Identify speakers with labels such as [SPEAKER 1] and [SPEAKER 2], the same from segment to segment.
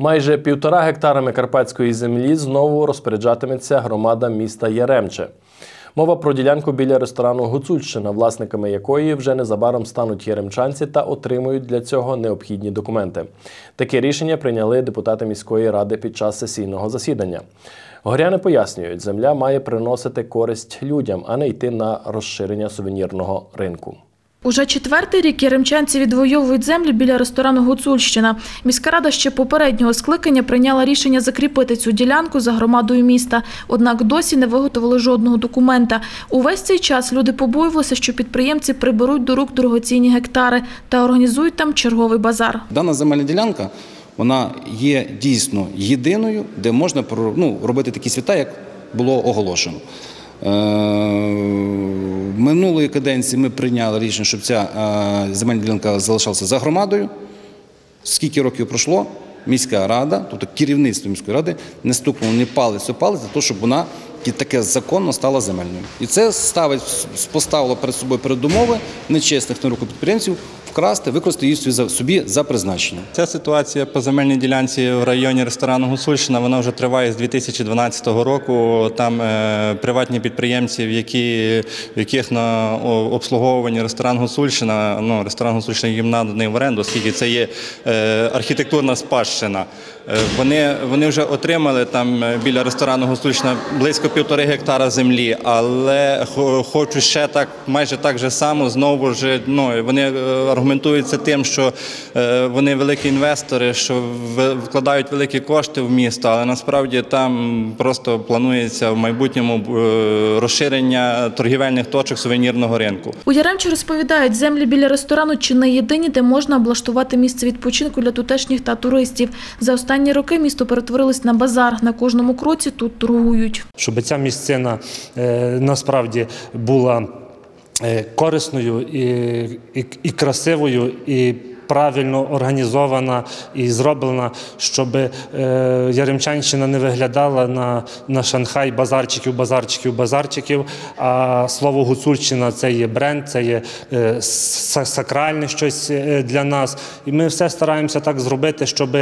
[SPEAKER 1] Майже півтора гектарами карпатської землі знову розпоряджатиметься громада міста Яремче. Мова про ділянку біля ресторану Гуцульщина, власниками якої вже незабаром стануть яремчанці та отримують для цього необхідні документи. Таке рішення прийняли депутати міської ради під час сесійного засідання. Горяни пояснюють, земля має приносити користь людям, а не йти на розширення сувенірного ринку.
[SPEAKER 2] Уже четвертий рік яремчанці відвоюють землю біля ресторану Гуцульщина. Міська рада ще попереднього скликання прийняла рішення закріпити цю ділянку за громадою міста. Однак досі не виготовили жодного документа. Увесь цей час люди побоювалися, що підприємці приберуть до рук дорогоцінні гектари та організують там черговий базар.
[SPEAKER 3] Дана земельна ділянка вона є дійсно єдиною, де можна ну, робити такі свята, як було оголошено. Минулої каденції ми прийняли рішення, щоб ця е, земельна ділянка залишалася за громадою. Скільки років пройшло, міська рада, тобто керівництво міської ради, не стукнуло ні палець у палець для того, щоб вона і таке законно стала земельною. І це ставить, поставило перед собою передумови нечесних на руку підприємців вкрасти, використати її собі за- призначенням.
[SPEAKER 4] Ця ситуація по земельній ділянці в районі ресторану Гусульщина вона вже триває з 2012 року. Там е, приватні підприємці, в які, в яких на обслуговуванні ресторан Гусульщина, ну ресторан Гусульщина їм наданий в оренду, оскільки це є е, архітектурна спадщина. Е, Вони, вони вже отримали там е, біля ресторану Гусульщина близько півтори гектара землі, але хо- хочуть ще так, майже так же само знову ж ну вони е, аргументуються тим, що е, вони великі інвестори, що вкладають великі кошти в місто, але насправді там просто планується в майбутньому е, розширення торгівельних точок сувенірного ринку.
[SPEAKER 2] У Яремчі розповідають, землі біля ресторану чи не єдині, де можна облаштувати місце відпочинку для тутешніх та туристів. За останні роки місто перетворилось на базар. На кожному кроці тут торгують.
[SPEAKER 5] щоб ця місцина е, насправді була е, корисною і, і, і красивою, і правильно організована і зроблена, щоб е, Яремчанщина не виглядала на, на Шанхай базарчиків, базарчиків, базарчиків. А слово Гуцульщина це є бренд, це є е, сакральне щось е, для нас. І ми все стараємося так зробити, щоб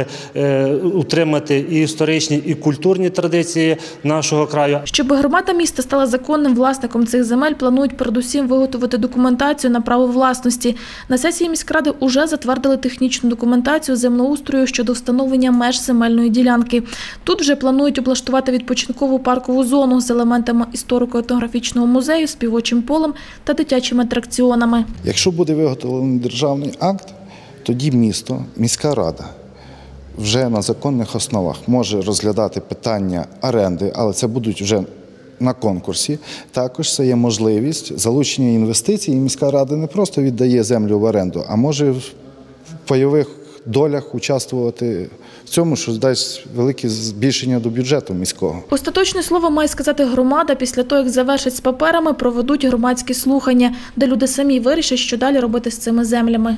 [SPEAKER 5] утримати і історичні, і культурні традиції нашого краю.
[SPEAKER 2] Щоб громада міста стала законним власником цих земель, планують передусім виготовити документацію на право власності. На сесії міськради уже затвердили технічну документацію землеустрою щодо встановлення меж земельної ділянки. Тут вже планують облаштувати відпочинкову паркову зону з елементами історико-етнографічного музею, співочим полем та дитячими атракціонами.
[SPEAKER 6] Якщо буде виготовлений державний акт, тоді місто, міська рада вже на законних основах може розглядати питання оренди, але це будуть вже на конкурсі. Також це є можливість залучення інвестицій. І міська рада не просто віддає землю в оренду, а може пайових долях участвувати в цьому, що дасть велике збільшення до бюджету міського.
[SPEAKER 2] Остаточне слово має сказати громада. Після того, як завершать з паперами, проведуть громадські слухання, де люди самі вирішать, що далі робити з цими землями.